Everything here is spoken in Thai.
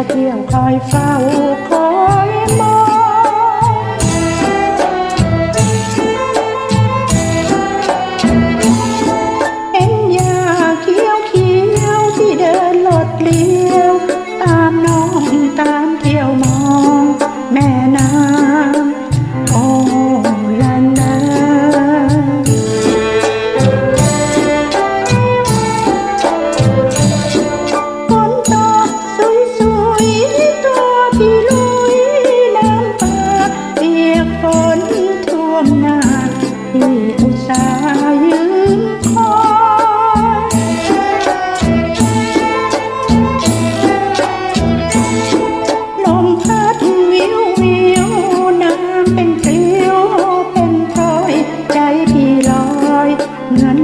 จะเที่ยวคอยเฝ้าค Run